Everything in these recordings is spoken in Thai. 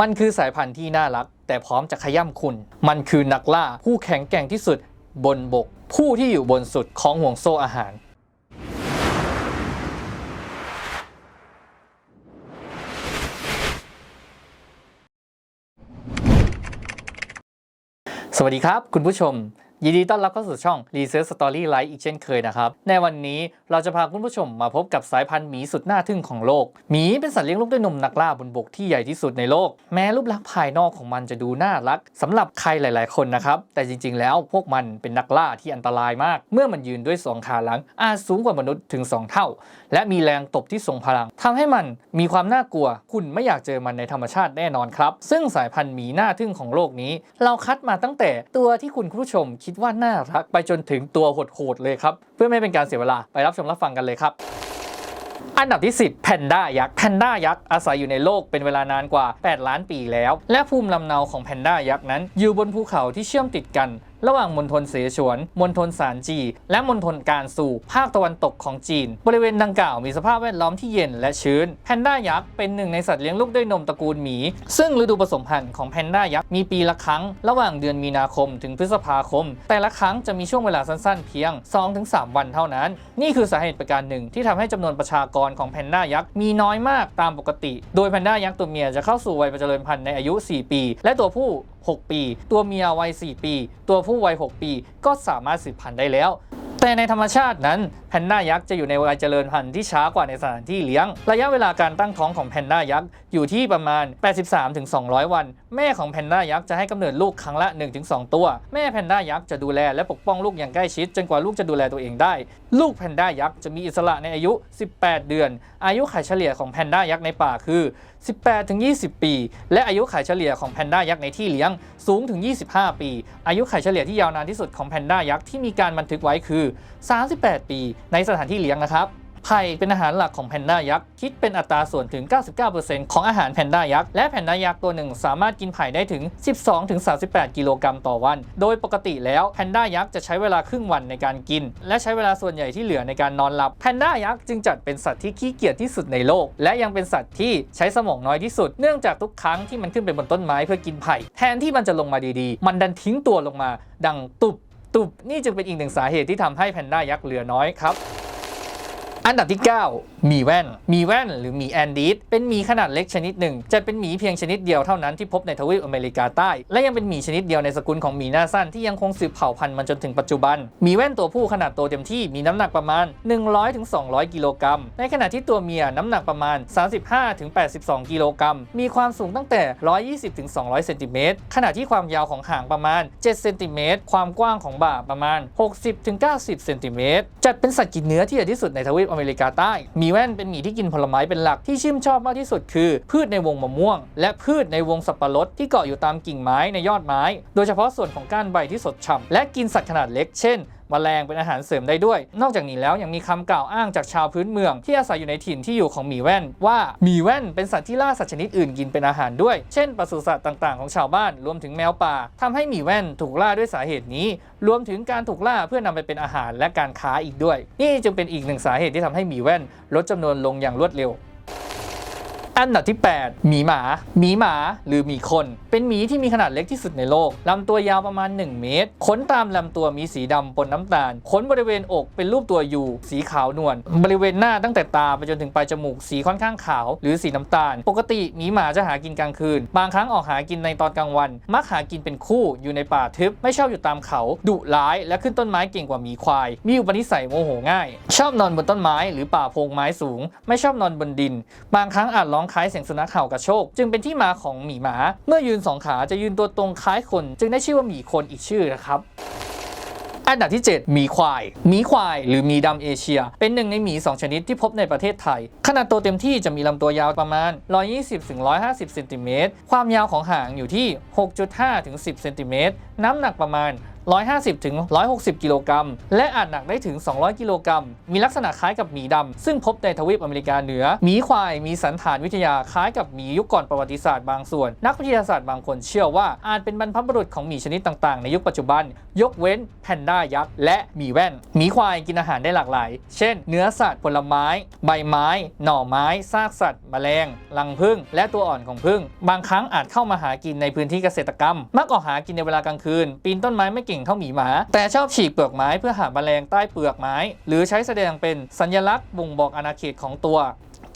มันคือสายพันธุ์ที่น่ารัก แต่พร้อมจะขย่ำคุณ มันคือนักล่าผู้แข็งแกร่งที่สุดบนบก ผู้ที่อยู่บนสุดของห่วงโซ่อาหาร สวัสดีครับ คุณผู้ชม ยินดีต้อนรับเข้าสู่ช่อง Research Story Life อีกเช่นเคยนะครับ ในวันนี้เราจะพาคุณผู้ชมมาพบกับสายพันธุ์หมีสุดน่าทึ่งของโลก หมีเป็นสัตว์เลี้ยงลูกด้วยนมนักล่าบนบกที่ใหญ่ที่สุดในโลก แม้รูปลักษณ์ภายนอกของมันจะดูน่ารักสำหรับใครหลาย ๆ คนนะครับ แต่จริง ๆ แล้วพวกมันเป็นนักล่าที่อันตรายมาก เมื่อมันยืนด้วยสองขาหลัง อาจสูงกว่ามนุษย์ถึง 2 เท่า และมีแรงตบที่ทรงพลังทำให้มันมีความน่ากลัว คุณไม่อยากเจอมันในธรรมชาติแน่นอนครับ ซึ่งสายพันธุ์หมีน่าทึ่งของโลกนี้ เราคัดมาตั้งแต่ตัวที่คุณผู้ชมคิดว่าน่ารักไปจนถึงตัวโหดๆเลยครับ เพื่อไม่เป็นการเสียเวลาไปรับชมรับฟังกันเลยครับอันดับที่ 10แพนด้ายักษ์แพนด้ายักษ์อาศัยอยู่ในโลกเป็นเวลานานกว่า 8 ล้านปีแล้ว และภูมิลำเนาของแพนด้ายักษ์นั้น อยู่บนภูเขาที่เชื่อมติดกัน ระหว่างมณฑลเสฉวน มณฑลสานจี และมณฑลการซูภาคตะวันตกของจีน บริเวณดังกล่าวมีสภาพแวดล้อมที่เย็นและชื้น แพนด้ายักษ์เป็นหนึ่งในสัตว์เลี้ยงลูกด้วยนมตระกูลหมี ซึ่งฤดูผสมพันธุ์ของแพนด้ายักษ์มีปีละครั้ง ระหว่างเดือนมีนาคมถึงพฤษภาคม แต่ละครั้งจะมีช่วงเวลาสั้นๆ เพียง 2-3 วันเท่านั้น นี่คือสาเหตุประการหนึ่งที่ทำให้จำนวนประชากรของแพนด้ายักษ์มีน้อยมากตามปกติ โดยแพนด้ายักษ์ตัวเมียจะเข้าสู่วัยประเจริญพันธุ์ในอายุ 4 ปี และตัวผู้ 6 ปี ตัวเมียวัย 4 ปี ตัวผู้วัย 6 ปี ก็สามารถสืบพันธุ์ได้แล้วแต่ในธรรมชาตินั้นแพนด้ายักษ์จะอยู่ในวัยเจริญพันธุ์ที่ช้ากว่าในสถานที่เลี้ยง ระยะเวลาการตั้งท้องของแพนด้ายักษ์อยู่ที่ประมาณ 83-200 วันแม่ของแพนด้ายักษ์จะให้กำเนิดลูกครั้งละ 1-2 ตัว แม่แพนด้ายักษ์จะดูแลและปกป้องลูกอย่างใกล้ชิด จนกว่าลูกจะดูแลตัวเองได้ ลูกแพนด้ายักษ์จะมีอิสระในอายุ 18 เดือน อายุไขเฉลี่ยของแพนด้ายักษ์ในป่าคือ 18-20 ปี และอายุไขเฉลี่ยของแพนด้ายักษ์ในที่เลี้ยงสูงถึง 25 ปี อายุไขเฉลี่ยที่ยาวนานที่สุดของแพนด้ายักษ์ที่มีการบันทึกไว้คือ 38 ปี ในสถานที่เลี้ยงนะครับ ไผ่เป็นอาหารหลักของแพนด้ายักษ์คิดเป็นอัตราส่วนถึง 99%ของอาหารแพนด้ายักษ์และแพนด้ายักษ์ตัวหนึ่งสามารถกินไผ่ได้ถึง 12-38 กิโลกรัมต่อวัน โดยปกติแล้วแพนด้ายักษ์จะใช้เวลาครึ่งวันในการกิน และใช้เวลาส่วนใหญ่ที่เหลือในการนอนหลับแพนด้ายักษ์จึงจัดเป็นสัตว์ที่ขี้เกียจที่สุดในโลก และยังเป็นสัตว์ที่ใช้สมองน้อยที่สุด เนื่องจากทุกครั้งที่มันขึ้นไปบนต้นไม้เพื่อกินไผ่แทนที่มันจะลงมาดีๆ มันดันทิ้งตัวลงมา ดังตุบตุบนี่จึงเป็นอีกหนึ่งสาเหตุที่ทำให้แพนด้ายักษ์เหลือน้อยครับ อันดับที่ 9มีแว่นมีแว่นหรือหมีแอนดีสเป็นหมีขนาดเล็กชนิดหนึ่งจะเป็นหมีเพียงชนิดเดียวเท่านั้นที่พบในทวีปอเมริกาใต้ และยังเป็นหมีชนิดเดียวในสกุลของหมีหน้าสั้นที่ยังคงสืบเผ่าพันธุ์มาจนถึงปัจจุบันหมีแว่นตัวผู้ขนาดโตเต็มที่มีน้ำหนักประมาณ 100-200 กิโลกรัม ในขณะที่ตัวเมียน้ำหนักประมาณ 35-82 กิโลกรัม มีความสูงตั้งแต่ 120-200 เซนติเมตรขณะที่ความยาวของหางประมาณ 7 เซนติเมตรความกว้างของบ่าประมาณ 60-90 เซนติเมตรจัดเป็นสัตว์กินเนื้อที่ใหญ่ที่สุดในทวีปอเมริกาใต้มีแว่นเป็นหมีที่กินผลไม้เป็นหลักที่ชื่นชอบมากที่สุดคือ พืชในวงมะม่วง และพืชในวงสับปะรดที่เกาะอยู่ตามกิ่งไม้ในยอดไม้ โดยเฉพาะส่วนของก้านใบที่สดฉ่ำและกินสัตว์ขนาดเล็กเช่นแมลงเป็นอาหารเสริมได้ด้วย นอกจากนี้แล้วยังมีคำกล่าวอ้างจากชาวพื้นเมือง ที่อาศัยอยู่ในถิ่นที่อยู่ของหมีแว่น ว่าหมีแว่นเป็นสัตว์ที่ล่าสัตว์ชนิดอื่นกินเป็นอาหารด้วย เช่นปศุสัตว์ต่างๆของชาวบ้านรวมถึงแมวป่าทำให้หมีแว่นถูกล่าด้วยสาเหตุนี้ รวมถึงการถูกล่าเพื่อนำไปเป็นอาหารและการค้าอีกด้วย นี่จึงเป็นอีกหนึ่งสาเหตุที่ทำให้หมีแว่นลดจำนวนลงอย่างรวดเร็ว อันดับที่ 8 หมีหมา หมีหมาหรือหมีคน เป็นหมีที่มีขนาดเล็กที่สุดในโลก ลำตัวยาวประมาณ 1 เมตร ขนตามลำตัวมีสีดำปนน้ำตาล ขนบริเวณอกเป็นรูปตัวยูสีขาวนวล บริเวณหน้าตั้งแต่ตาไปจนถึงปลายจมูกสีค่อนข้างขาว หรือสีน้ำตาล ปกติหมีหมาจะหากินกลางคืน บางครั้งออกหากินในตอนกลางวัน มักหากินเป็นคู่อยู่ในป่าทึบ ไม่ชอบอยู่ตามเขา ดุร้าย และขึ้นต้นไม้เก่งกว่าหมีควาย มีอุปนิสัยโมโหง่าย ชอบนอนบนต้นไม้หรือป่าโพงไม้สูง ไม่ชอบนอนบนดิน บางครั้งอาจร้องคล้ายเสียงสุนัขเห่ากระโชกจึงเป็นที่มาของหมีหมา เมื่อยืนสองขาจะยืนตัวตรงคล้ายคน จึงได้ชื่อว่าหมีคนอีกชื่อนะครับอันดับที่ 7หมีควายหมีควาย หรือหมีดำเอเชีย เป็นหนึ่งในหมี 2 ชนิดที่พบในประเทศไทย ขนาดตัวเต็มที่จะมีลำตัวยาวประมาณ 120-150 เซนติเมตร ความยาวของหางอยู่ที่ 6.5-10 เซนติเมตร น้ำหนักประมาณ 150ถึง160 กิโลกรัม และอาจหนักได้ถึง 200 กิโลกรัม มีลักษณะคล้ายกับหมีดำ ซึ่งพบในทวีปอเมริกาเหนือ หมีควายมีสันฐานวิทยาคล้ายกับหมียุคก่อนประวัติศาสตร์บางส่วน นักวิทยาศาสตร์บางคนเชื่อว่าอาจเป็นบรรพบุรุษของหมีชนิดต่างๆ ในยุคปัจจุบัน ยกเว้นแพนด้ายักษ์และหมีแว่น หมีควายกินอาหารได้หลากหลาย เช่น เนื้อสัตว์ ผลไม้ ใบไม้ หน่อไม้ ซากสัตว์ แมลง รังผึ้ง และตัวอ่อนของผึ้ง บางครั้งอาจเข้ามาหากินในพื้นที่เกษตรกรรม มักออกหากินในเวลากลางคืนปีนต้นไม้ไม่เก่งเท่าหมีหมา แต่ชอบฉีกเปลือกไม้เพื่อหาแมลงใต้เปลือกไม้ หรือใช้แสดงเป็นสัญลักษณ์บ่งบอกอาณาเขตของตัว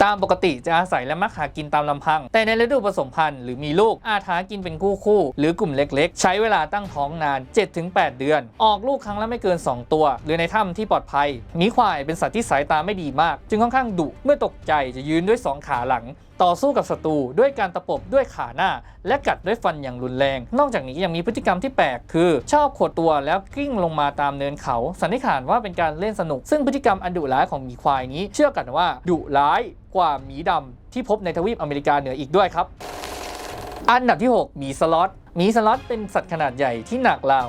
ตามปกติจะอาศัยและมักหากินตามลำพัง แต่ในฤดูผสมพันธุ์หรือมีลูกอาจหากินเป็นคู่คู่ หรือกลุ่มเล็กๆ ใช้เวลาตั้งท้องนาน 7-8 เดือน ออกลูกครั้งละไม่เกิน 2 ตัว หรือในถ้ำที่ปลอดภัยมีควายเป็นสัตว์ที่สายตาไม่ดีมาก จึงค่อนข้างดุเมื่อตกใจจะยืนด้วย 2 ขาหลัง ต่อสู้กับศัตรูด้วยการตะปบด้วยขาหน้า และกัดด้วยฟันอย่างรุนแรง นอกจากนี้ยังมีพฤติกรรมที่แปลกคือ ชอบขดตัวแล้วกลิ้งลงมาตามเนินเขา สันนิษฐานว่าเป็นการเล่นสนุก ซึ่งพฤติกรรมอันดุร้ายของหมีควายนี้ เชื่อกันว่าดุร้ายกว่าหมีดำที่พบในทวีปอเมริกาเหนืออีกด้วยครับ อันดับที่ 6 หมีสล็อตมีสล็อตเป็นสัตว์ขนาดใหญ่ที่หนักราว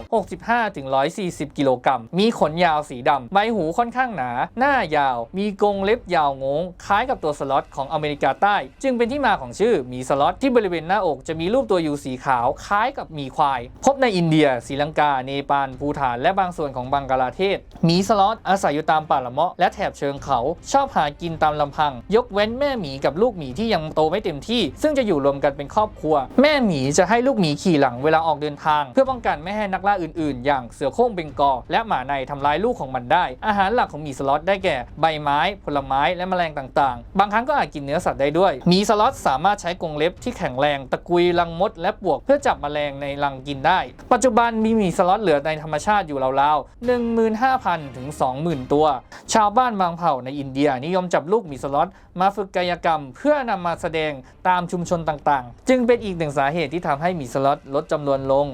65-140 กิโลกรัม มีขนยาวสีดำ ใบหูค่อนข้างหนา หน้ายาว มีกรงเล็บยาวงง คล้ายกับตัวสล็อตของอเมริกาใต้ จึงเป็นที่มาของชื่อหมีสล็อตที่บริเวณหน้าอกจะมีรูปตัวยูสีขาว คล้ายกับหมีควาย พบในอินเดียศรีลังกา เนปาล ภูฐาน และบางส่วนของบังกลาเทศหมีสล็อตอาศัยอยู่ตามป่าละเมาะและแถบเชิงเขา ชอบหากินตามลำพัง ยกเว้นแม่หมีกับลูกหมีที่ยังโตไม่เต็มที่ ซึ่งจะอยู่รวมกันเป็นครอบครัว แม่หมีจะให้ลูกหมีขี่หลังเวลาออกเดินทาง เพื่อป้องกันไม่ให้นักล่าอื่นๆ อย่างเสือโคร่งเบงกอลและหมาในทำร้ายลูกของมันได้ อาหารหลักของหมีสล็อตได้แก่ใบไม้ ผลไม้และแมลงต่างๆ บางครั้งก็อาจกินเนื้อสัตว์ได้ด้วยหมีสล็อตสามารถใช้กรงเล็บที่แข็งแรงตะกุยรังมด และปวกเพื่อจับแมลงในรังกินได้ ปัจจุบันมีหมีสล็อตเหลือในธรรมชาติอยู่ราวๆ15,000ถึง20,000 ตัว ชาวบ้านบางเผ่าในอินเดียนิยมจับลูกหมีสล็อตมาฝึกกายกรรม เพื่อนำมาแสดงตามชุมชนต่างๆ จึงเป็นอีกหนึ่งสาเหตุที่ทำให้หมีสล็อตลดจำนวนลง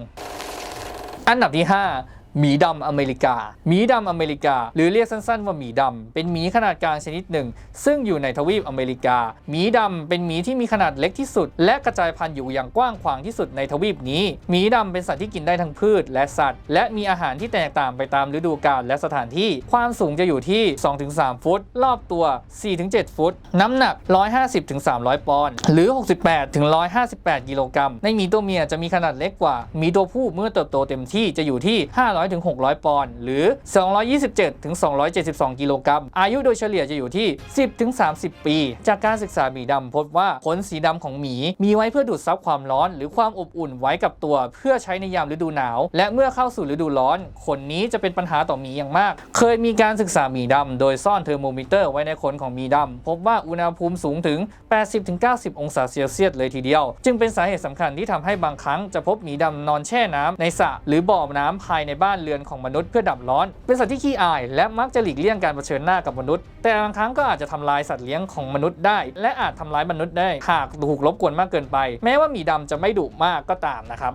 อันดับที่ 5 หมีดำอเมริกา หมีดำอเมริกา หรือเรียกสั้นๆว่าหมีดำเป็นหมีขนาดกลางชนิดหนึ่ง ซึ่งอยู่ในทวีปอเมริกา หมีดำเป็นหมีที่มีขนาดเล็กที่สุด และกระจายพันธุ์อยู่อย่างกว้างขวางที่สุดในทวีปนี้ หมีดำเป็นสัตว์ที่กินได้ทั้งพืช และสัตว์ และมีอาหารที่แตกต่างไปตามฤดูกาลและสถานที่ ความสูงจะอยู่ที่ 2-3 ฟุต รอบตัว 4-7 ฟุต น้ำหนัก 150-300 ปอนด์ หรือ 68-158 กิโลกรัม ในหมีตัวเมียจะมีขนาดเล็กกว่า หมีตัวผู้เมื่อเติบโตเต็มที่จะอยู่ที่500-600 ปอนด์หรือ 227ถึง272 กิโลกรัม อายุโดยเฉลี่ยจะอยู่ที่ 10ถึง30 ปี จากการศึกษาหมีดำพบว่าขนสีดำของหมีมีไว้เพื่อดูดซับความร้อน หรือความอบอุ่นไว้กับตัว เพื่อใช้ในยามฤดูหนาว และเมื่อเข้าสู่ฤดูร้อน ขนนี้จะเป็นปัญหาต่อหมีอย่างมาก เคยมีการศึกษาหมีดำโดยซ่อนเทอร์โมมิเตอร์ไว้ในขนของหมีดำพบว่าอุณหภูมิสูงถึง 80-90 องศาเซลเซียสเลยทีเดียว จึงเป็นสาเหตุสำคัญที่ทำให้บางครั้งจะพบหมีดำนอนแช่น้ำในสระหรือบ่อน้ำภายในบ้านเรือนของมนุษย์เพื่อดับร้อน เป็นสัตว์ที่ขี้อาย และมักจะหลีกเลี่ยงการเผชิญหน้ากับมนุษย์ แต่บางครั้งก็อาจจะทำลายสัตว์เลี้ยงของมนุษย์ได้ และอาจทำร้ายมนุษย์ได้หากถูกรบกวนมากเกินไป แม้ว่าหมีดำจะไม่ดุมากก็ตามนะครับ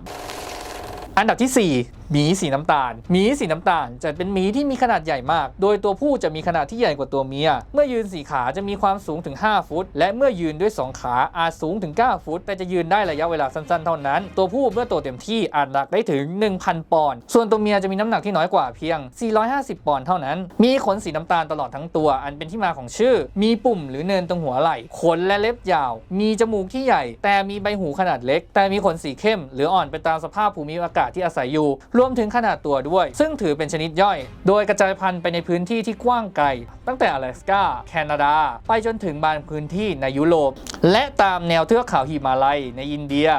อันดับที่ 4 หมีสีน้ำตาลหมีสีน้ำตาลจะเป็นหมีที่มีขนาดใหญ่มาก โดยตัวผู้จะมีขนาดที่ใหญ่กว่าตัวเมีย เมื่อยืนสี่ขาจะมีความสูงถึง 5 ฟุต และเมื่อยืนด้วย 2 ขาอาจสูงถึง 9 ฟุต แต่จะยืนได้ระยะเวลาสั้นๆ เท่านั้น ตัวผู้เมื่อโตเต็มที่อาจหนักได้ถึง 1,000 ปอนด์ ส่วนตัวเมียจะมีน้ำหนักที่น้อยกว่าเพียง 450 ปอนด์เท่านั้น มีขนสีน้ำตาลตลอดทั้งตัว อันเป็นที่มาของชื่อ มีปุ่มหรือเนินตรงหัวไหล่ ขนและเล็บยาว มีจมูกที่ใหญ่ แต่มีใบหูขนาดเล็ก แต่มีขนสีเข้ม หรืออ่อนไปตามสภาพภูมิอากาศที่อาศัยอยู่รวมถึงขนาดตัวด้วย ซึ่งถือเป็นชนิดย่อย โดยกระจายพันธุ์ไปในพื้นที่ที่กว้างไกล ตั้งแต่อลาสกาแคนาดา ไปจนถึงบางพื้นที่ในยุโรป และตามแนวเทือกเขาหิมาลัย ในอินเดีย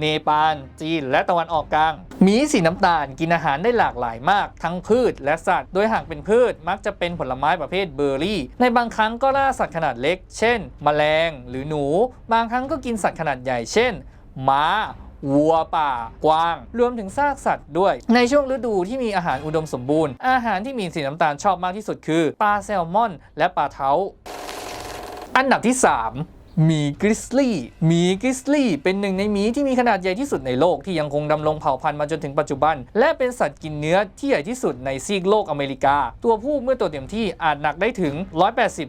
เนปาล จีน และตะวันออกกลาง มีสีน้ำตาลกินอาหารได้หลากหลายมาก ทั้งพืชและสัตว์ โดยหากเป็นพืชมักจะเป็นผลไม้ประเภทเบอร์รี่ ในบางครั้งก็ล่าสัตว์ขนาดเล็ก เช่น แมลง หรือหนู บางครั้งก็กินสัตว์ขนาดใหญ่ เช่น ม้า วัวป่ากวาง รวมถึงซากสัตว์ด้วย ในช่วงฤดูที่มีอาหารอุดมสมบูรณ์ อาหารที่มีสีน้ำตาลชอบมากที่สุดคือปลาแซลมอน และปลาเท้าอันดับที่ 3 หมีกริซลี่หมีกริซลี่เป็นหนึ่งในหมีที่มีขนาดใหญ่ที่สุดในโลกที่ยังคงดำรงเผ่าพันธุ์มาจนถึงปัจจุบัน และเป็นสัตว์กินเนื้อที่ใหญ่ที่สุดในซีกโลกอเมริกา ตัวผู้เมื่อตัวเต็มที่อาจหนักได้ถึง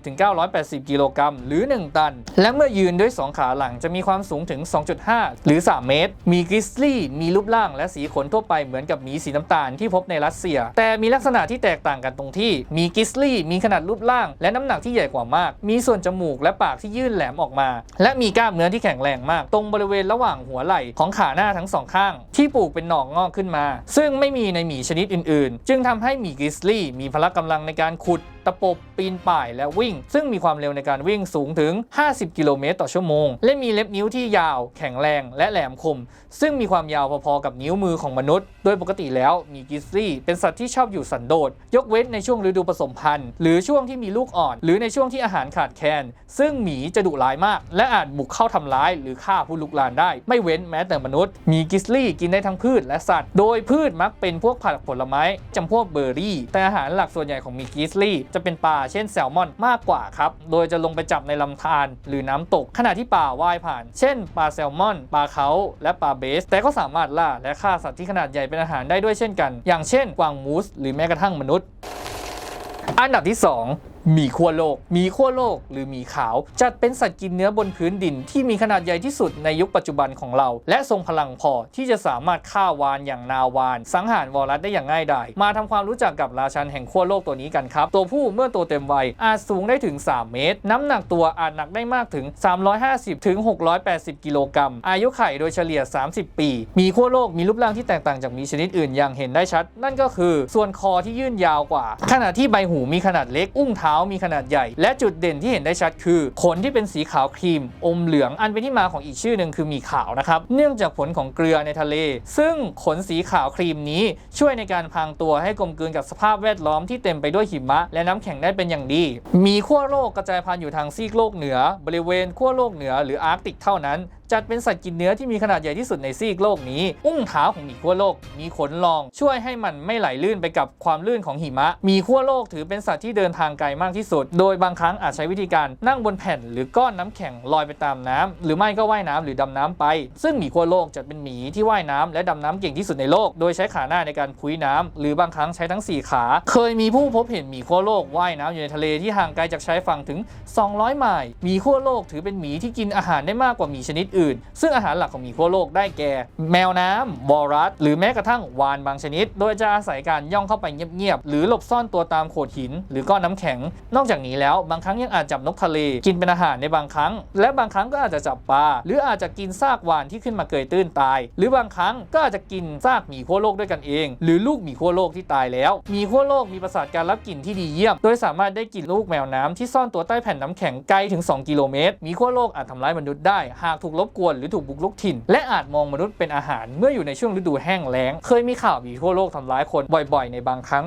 180-980 กิโลกรัมหรือ 1 ตัน และเมื่อยืนด้วย 2 ขาหลังจะมีความสูงถึง 2.5 หรือ 3 เมตรหมีกริซลี่มีรูปร่างและสีขนทั่วไปเหมือนกับหมีสีน้ำตาลที่พบในรัสเซีย แต่มีลักษณะที่แตกต่างกันตรงที่หมีกริซลี่มีขนาดรูปร่าง และน้ำหนักที่ใหญ่กว่ามาก มีส่วนจมูกและปากที่ยื่นแหลมออกมา และมีกล้ามเนื้อที่แข็งแรงมาก ตรงบริเวณระหว่างหัวไหล่ของขาหน้าทั้งสองข้าง ที่ปลูกเป็นหนองงอกขึ้นมา ซึ่งไม่มีในหมีชนิดอื่นๆ จึงทำให้หมีกริซลี่มีพละกำลังในการขุด ตะปบปีนป่ายและวิ่ง ซึ่งมีความเร็วในการวิ่งสูงถึง 50 กิโลเมตรต่อชั่วโมง และมีเล็บนิ้วที่ยาว แข็งแรง และแหลมคม ซึ่งมีความยาวพอๆกับนิ้วมือของมนุษย์ โดยปกติแล้วมีกริซลี่ เป็นสัตว์ที่ชอบอยู่สันโดษ ยกเว้นในช่วงฤดูผสมพันธุ์ หรือช่วงที่มีลูกอ่อน หรือในช่วงที่อาหารขาดแคลน ซึ่งหมีจะดุร้ายมาก และอาจบุกเข้าทำร้าย หรือฆ่าผู้ลุกลานได้ ไม่เว้นแม้แต่มนุษย์ มีกิซลี่กินได้ทั้งพืชและสัตว์ โดยพืชมักเป็นพวกผักผลไม้จำพวกเบอร์รี่ แต่อาหารหลักส่วนใหญ่ของมีกิซลี่จะเป็นปลาเช่นแซลมอนมากกว่าครับ โดยจะลงไปจับในลำธารหรือน้ำตก ขณะที่ปลาว่ายผ่าน เช่นปลาแซลมอน ปลาเขาและปลาเบส แต่ก็สามารถล่าและฆ่าสัตว์ที่ขนาดใหญ่เป็นอาหารได้ด้วยเช่นกัน อย่างเช่นกวางมูส หรือแม้กระทั่งมนุษย์ อันดับที่ 2 มีขั้วโลก มีขั้วโลก หรือมีขาว จัดเป็นสัตว์กินเนื้อบนพื้นดินที่มีขนาดใหญ่ที่สุดในยุคปัจจุบันของเรา และทรงพลังพอที่จะสามารถฆ่าวานอย่างนาวาน สังหารวอลรัสได้อย่างง่ายดายมาทำความรู้จักกับราชันแห่งขั้วโลกตัวนี้กันครับ ตัวผู้เมื่อตัวเต็มวัยอาจสูงได้ถึง 3 เมตร น้ำหนักตัวอาจหนักได้มากถึง 350ถึง680 กิโลกรัมอายุไข่โดยเฉลี่ย 30 ปี มีขั้วโลกมีรูปร่างที่แตกต่างจากมีชนิดอื่นอย่างเห็นได้ชัด นั่นก็คือ ส่วนคอที่ยื่นยาวกว่า ขณะที่ใบหูมีขนาดเล็กอุ้งเท้ามีขนาดใหญ่ และจุดเด่นที่เห็นได้ชัดคือ ขนที่เป็นสีขาวครีม อมเหลืองอันเป็นที่มาของอีกชื่อหนึ่งคือมีขาวนะครับ เนื่องจากผลของเกลือในทะเล ซึ่งขนสีขาวครีมนี้ช่วยในการพรางตัวให้กลมกลืนกับสภาพแวดล้อมที่เต็มไปด้วยหิมะ และน้ำแข็งได้เป็นอย่างดี มีขั้วโลกกระจายพันธุ์อยู่ทางซีกโลกเหนือ บริเวณขั้วโลกเหนือหรืออาร์กติกเท่านั้นจัดเป็นสัตว์กินเนื้อที่มีขนาดใหญ่ที่สุดในซีกโลกนี้ อุ้งเท้าของหมีขั้วโลกมีขนรอง ช่วยให้มันไม่ไหลลื่นไปกับความลื่นของหิมะ มีขั้วโลกถือเป็นสัตว์ที่เดินทางไกลมากที่สุด โดยบางครั้งอาจใช้วิธีการนั่งบนแผ่น หรือก้อนน้ำแข็งลอยไปตามน้ำหรือไม่ก็ว่ายน้ำหรือดำน้ำไป ซึ่งหมีขั้วโลกจะเป็นหมีที่ว่ายน้ำและดำน้ำเก่งที่สุดในโลก โดยใช้ขาหน้าในการพุ้ยน้ำหรือบางครั้งใช้ทั้งสี่ขา เคยมีผู้พบเห็นหมีขั้วโลกว่ายน้ำอยู่ในทะเลที่ห่างไกลจากชายฝั่งถึง 200 ไมล์หมีขั้วโลกถือเป็นหมีที่กินอาหารได้มากกว่าหมีชนิดอื่น ซึ่งอาหารหลักของหมีขั้วโลกได้แก่ แมวน้ำวอรัสหรือแม้กระทั่งวานบางชนิด โดยจะอาศัยการย่องเข้าไปเงียบๆหรือหลบซ่อนตัวตามโขดหิน หรือก้อนน้ำแข็ง นอกจากนี้แล้วบางครั้งยังอาจจับนกทะเล กินเป็นอาหารในบางครั้ง และบางครั้งก็อาจจะจับปลาหรืออาจจะกินซากวานที่ขึ้นมาเกยตื้นตาย หรือบางครั้งก็อาจจะกินซากหมีขั้วโลกด้วยกันเอง หรือลูกหมีขั้วโลกที่ตายแล้วหมีขั้วโลกมีประสาทการรับกลิ่นที่ดีเยี่ยม โดยสามารถได้กลิ่นลูกแมวน้ำที่ซ่อนตัวใต้แผ่นน้ำแข็งไกลถึง 2 กิโลเมตรหมีขั้วโลกอาจทำร้ายมนุษย์ได้ หากถูกรบกวนหรือถูกบุกรุกถิ่น และอาจมองมนุษย์เป็นอาหารเมื่ออยู่ในช่วงฤดูแห้งแล้ง เคยมีข่าวหมีทั่วโลกทำร้ายคนบ่อยๆ ในบางครั้ง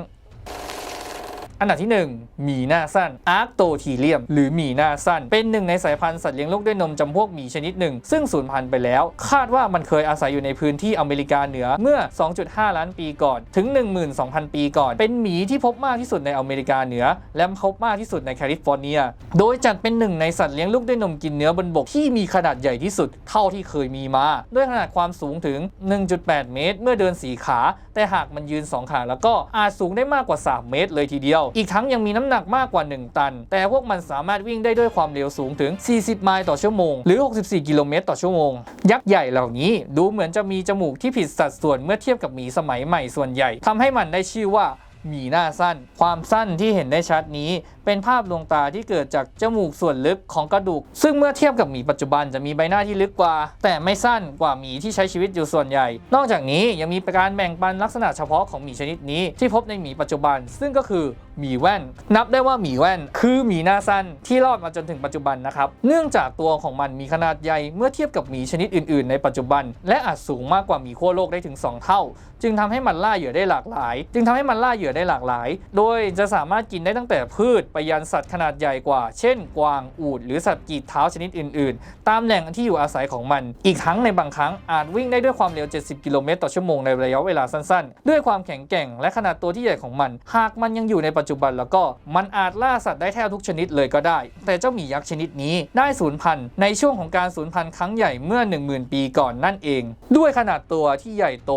อันดับที่ 1 หมีหน้าสั้นอาร์คโตทีเลียม หรือหมีหน้าสั้น เป็นหนึ่งในสายพันธุ์สัตว์เลี้ยงลูกด้วยนมจำพวกหมีชนิดหนึ่ง ซึ่งสูญพันธุ์ไปแล้ว คาดว่ามันเคยอาศัยอยู่ในพื้นที่อเมริกาเหนือเมื่อ 2.5 ล้านปีก่อนถึง 12,000 ปีก่อน เป็นหมีที่พบมากที่สุดในอเมริกาเหนือ และพบมากที่สุดในแคลิฟอร์เนีย โดยจัดเป็นหนึ่งในสัตว์เลี้ยงลูกด้วยนมกินเนื้อบนบกที่มีขนาดใหญ่ที่สุดเท่าที่เคยมีมา ด้วยขนาดความสูงถึง 1.8 เมตร เมื่อเดินสีขา แต่หากมันยืนสองขาแล้วก็อาจสูงได้มากกว่า 3 เมตร เลยทีเดียวอีกทั้งยังมีน้ำหนักมากกว่า 1 ตัน แต่พวกมันสามารถวิ่งได้ด้วยความเร็วสูงถึง 40 ไมล์ต่อชั่วโมง หรือ 64 กิโลเมตรต่อชั่วโมง ยักษ์ใหญ่เหล่านี้ดูเหมือนจะมีจมูกที่ผิดสัดส่วนเมื่อเทียบกับหมีสมัยใหม่ส่วนใหญ่ทำให้มันได้ชื่อว่าหมีหน้าสั้น ความสั้นที่เห็นได้ชัดนี้ เป็นภาพลวงตาที่เกิดจากจมูกส่วนลึกของกระดูก ซึ่งเมื่อเทียบกับหมีปัจจุบันจะมีใบหน้าที่ลึกกว่า แต่ไม่สั้นกว่าหมีที่ใช้ชีวิตอยู่ส่วนใหญ่ นอกจากนี้ยังมีการแบ่งปันลักษณะเฉพาะของหมีชนิดนี้ที่พบในหมีปัจจุบัน ซึ่งก็คือหมีแว่น นับได้ว่าหมีแว่น คือหมีหน้าสั้นที่รอดมาจนถึงปัจจุบันนะครับ เนื่องจากตัวของมันมีขนาดใหญ่เมื่อเทียบกับหมีชนิดอื่นๆ ในปัจจุบัน และอาจสูงมากกว่าหมีขั้วโลกได้ถึง 2 เท่า จึงทำให้มันล่าเหยื่อได้หลากหลาย จึงทำให้มันล่าเหยื่อได้หลากหลาย โดยจะสามารถกินได้ตั้งแต่พืชไปยันสัตว์ขนาดใหญ่กว่า เช่น กวาง อูฐหรือสัตว์กีบเท้าชนิดอื่น ๆ ตามแหล่งที่อยู่อาศัยของมัน อีกทั้งในบางครั้งอาจวิ่งได้ด้วยความเร็ว 70 กิโลเมตรต่อชั่วโมงในระยะเวลาสั้น ๆ ด้วยความแข็งแกร่งและขนาดตัวที่ใหญ่ของมัน หากมันยังอยู่ในปัจจุบันแล้วก็มันอาจล่าสัตว์ได้แทบทุกชนิดเลยก็ได้ แต่เจ้าหมียักษ์ชนิดนี้ได้สูญพันธุ์ในช่วงของการสูญพันธุ์ครั้งใหญ่เมื่อ 10,000 ปีก่อนนั่นเอง ด้วยขนาดตัวที่ใหญ่โต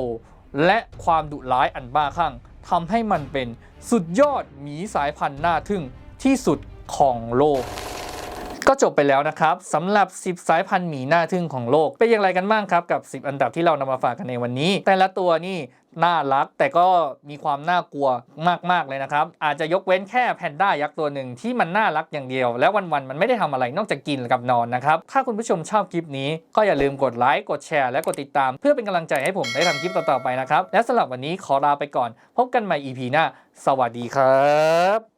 และความดุร้ายอันบ้าคลั่งทำให้มันเป็นสุดยอดหมีสายพันธุ์น่าทึ่ง ที่สุดของโลกก็จบไปแล้วนะครับสำหรับ 10 สายพันธุ์หมีหน่าทึ่งของโลก เป็นอย่างไรกันบ้างครับกับ 10 อันดับที่เรานำมาฝากกันในวันนี้ แต่ละตัวนี่น่ารักแต่ก็มีความน่ากลัวมากๆเลยนะครับ อาจจะยกเว้นแค่แพนด้ายักษ์ตัวหนึ่งที่มันน่ารักอย่างเดียว แล้ววันๆมันไม่ได้ทำอะไรนอกจากกินกับนอนนะครับ ถ้าคุณผู้ชมชอบคลิปนี้ ก็อย่าลืมกดไลค์กดแชร์และกดติดตาม เพื่อเป็นกำลังใจให้ผมได้ทำคลิปต่อๆไปนะครับ และสำหรับวันนี้ขอลาไปก่อน พบกันใหม่ EP หน้าสวัสดีครับ